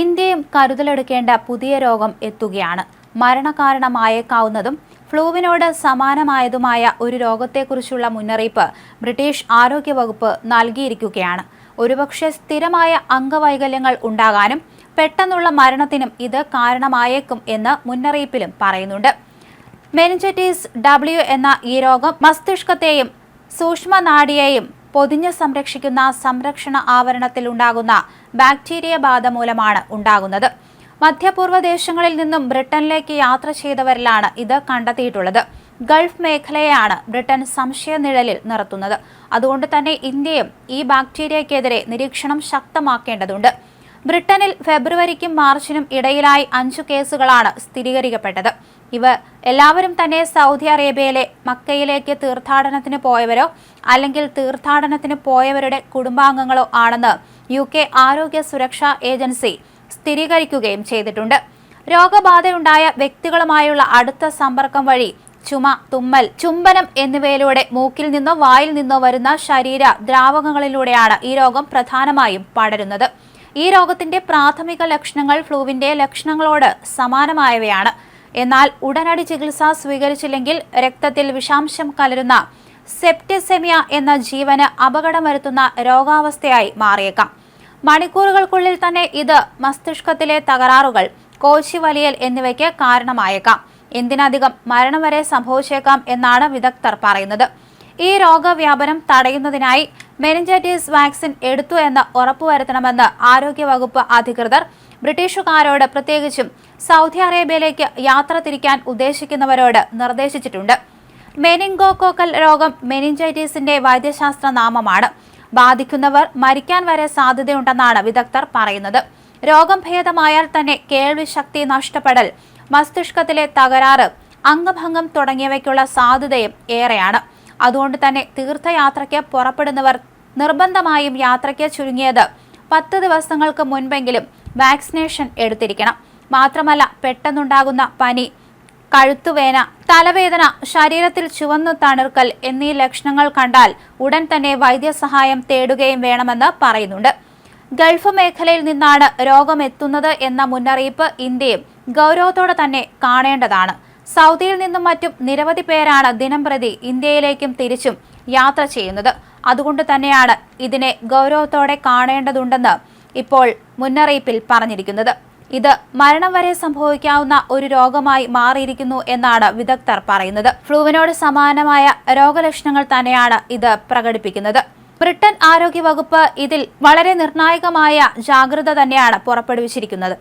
ഇന്ത്യയും കരുതലെടുക്കേണ്ട പുതിയ രോഗം എത്തുകയാണ്. മരണകാരണമായേക്കാവുന്നതും ഫ്ലൂവിനോട് സമാനമായതുമായ ഒരു രോഗത്തെക്കുറിച്ചുള്ള മുന്നറിയിപ്പ് ബ്രിട്ടീഷ് ആരോഗ്യവകുപ്പ് നൽകിയിരിക്കുകയാണ്. ഒരുപക്ഷെ സ്ഥിരമായ അംഗവൈകല്യങ്ങൾ ഉണ്ടാകാനും പെട്ടെന്നുള്ള മരണത്തിനും ഇത് കാരണമായേക്കും എന്ന് മുന്നറിയിപ്പിലും പറയുന്നുണ്ട്. മെനിഞ്ചറ്റീസ് ഡബ്ല്യു എന്ന ഈ രോഗം മസ്തിഷ്കത്തെയും സൂക്ഷ്മനാഡിയെയും പൊതിഞ്ഞ് സംരക്ഷിക്കുന്ന സംരക്ഷണ ആവരണത്തിൽ ഉണ്ടാകുന്ന ബാക്ടീരിയ ബാധ മൂലമാണ് ഉണ്ടാകുന്നത്. മധ്യപൂർവ ദേശങ്ങളിൽ നിന്നും ബ്രിട്ടനിലേക്ക് യാത്ര ചെയ്തവരിലാണ് ഇത് കണ്ടെത്തിയിട്ടുള്ളത്. ഗൾഫ് മേഖലയെയാണ് ബ്രിട്ടൻ സംശയനിഴലിൽ നിർത്തുന്നത്. അതുകൊണ്ട് തന്നെ ഇന്ത്യയും ഈ ബാക്ടീരിയക്കെതിരെ നിരീക്ഷണം ശക്തമാക്കേണ്ടതുണ്ട്. ബ്രിട്ടനിൽ ഫെബ്രുവരിക്കും മാർച്ചിനും ഇടയിലായി അഞ്ചു കേസുകളാണ് സ്ഥിരീകരിക്കപ്പെട്ടത്. ഇവർ എല്ലാവരും തന്നെ സൗദി അറേബ്യയിലെ മക്കയിലേക്ക് തീർത്ഥാടനത്തിന് പോയവരോ അല്ലെങ്കിൽ തീർത്ഥാടനത്തിന് പോയവരുടെ കുടുംബാംഗങ്ങളോ ആണെന്ന് യു കെ ആരോഗ്യ സുരക്ഷാ ഏജൻസി സ്ഥിരീകരിക്കുകയും ചെയ്തിട്ടുണ്ട്. രോഗബാധയുണ്ടായ വ്യക്തികളുമായുള്ള അടുത്ത സമ്പർക്കം വഴി ചുമ തുമ്മൽ ചുംബനം എന്നിവയിലൂടെ മൂക്കിൽ നിന്നോ വായിൽ നിന്നോ വരുന്ന ശരീര ദ്രാവകങ്ങളിലൂടെയാണ് ഈ രോഗം പ്രധാനമായും പടരുന്നത്. ഈ രോഗത്തിന്റെ പ്രാഥമിക ലക്ഷണങ്ങൾ ഫ്ലൂവിന്റെ ലക്ഷണങ്ങളോട് സമാനമായവയാണ്. എന്നാൽ ഉടനടി ചികിത്സ സ്വീകരിച്ചില്ലെങ്കിൽ രക്തത്തിൽ വിഷാംശം കലരുന്ന സെപ്റ്റിസെമിയ എന്ന ജീവന് അപകടം വരുത്തുന്ന രോഗാവസ്ഥയായി മാറിയേക്കാം. മണിക്കൂറുകൾക്കുള്ളിൽ തന്നെ ഇത് മസ്തിഷ്കത്തിലെ തകരാറുകൾ കോശി വലിയൽ എന്നിവയ്ക്ക് കാരണമായേക്കാം. എന്തിനധികം മരണം വരെ സംഭവിച്ചേക്കാം എന്നാണ് വിദഗ്ധർ പറയുന്നത്. ഈ രോഗവ്യാപനം തടയുന്നതിനായി മെനിഞ്ചൈറ്റിസ് വാക്സിൻ എടുത്തു എന്ന് ഉറപ്പുവരുത്തണമെന്ന് ആരോഗ്യവകുപ്പ് അധികൃതർ ബ്രിട്ടീഷുകാരോട് പ്രത്യേകിച്ചും സൗദി അറേബ്യയിലേക്ക് യാത്ര തിരിക്കാൻ ഉദ്ദേശിക്കുന്നവരോട് നിർദ്ദേശിച്ചിട്ടുണ്ട്. മെനിങ്കോക്കോക്കൽ രോഗം മെനിഞ്ചൈറ്റിസിന്റെ വൈദ്യശാസ്ത്ര നാമമാണ്. ബാധിക്കുന്നവർ മരിക്കാൻ വരെ സാധ്യതയുണ്ടെന്നാണ് വിദഗ്ധർ പറയുന്നത്. രോഗം ഭേദമായാൽ തന്നെ കേൾവിശക്തി നഷ്ടപ്പെടൽ മസ്തിഷ്കത്തിലെ തകരാറ് അംഗഭംഗം തുടങ്ങിയവയ്ക്കുള്ള സാധ്യതയും ഏറെയാണ്. അതുകൊണ്ട് തന്നെ തീർത്ഥയാത്രയ്ക്ക് പുറപ്പെടുന്നവർ നിർബന്ധമായും യാത്രയ്ക്ക് ചുരുങ്ങിയത് പത്ത് ദിവസങ്ങൾക്ക് മുൻപെങ്കിലും വാക്സിനേഷൻ എടുത്തിരിക്കണം. മാത്രമല്ല പെട്ടെന്നുണ്ടാകുന്ന പനി കഴുത്തുവേന തലവേദന ശരീരത്തിൽ ചുവന്നു തണിർക്കൽ എന്നീ ലക്ഷണങ്ങൾ കണ്ടാൽ ഉടൻ തന്നെ വൈദ്യസഹായം തേടുകയും വേണമെന്ന് പറയുന്നുണ്ട്. ഗൾഫ് മേഖലയിൽ നിന്നാണ് രോഗം എത്തുന്നത് എന്ന മുന്നറിയിപ്പ് ഇന്ത്യയും ഗൗരവത്തോടെ തന്നെ കാണേണ്ടതാണ്. സൗദിയിൽ നിന്നും മറ്റും നിരവധി പേരാണ് ദിനംപ്രതി ഇന്ത്യയിലേക്കും തിരിച്ചും യാത്ര ചെയ്യുന്നത്. അതുകൊണ്ട് തന്നെയാണ് ഇതിനെ ഗൗരവത്തോടെ കാണേണ്ടതുണ്ടെന്ന് ഇപ്പോൾ മുന്നറിയിപ്പിൽ പറഞ്ഞിരിക്കുന്നത്. ഇത് മരണം വരെ സംഭവിക്കാവുന്ന ഒരു രോഗമായി മാറിയിരിക്കുന്നു എന്നാണ് വിദഗ്ധർ പറയുന്നത്. ഫ്ലൂവിനോട് സമാനമായ രോഗലക്ഷണങ്ങൾ തന്നെയാണ് ഇത് പ്രകടിപ്പിക്കുന്നത്. ബ്രിട്ടൻ ആരോഗ്യ വകുപ്പ് ഇതിൽ വളരെ നിർണായകമായ ജാഗ്രത തന്നെയാണ് പുറപ്പെടുവിച്ചിരിക്കുന്നത്.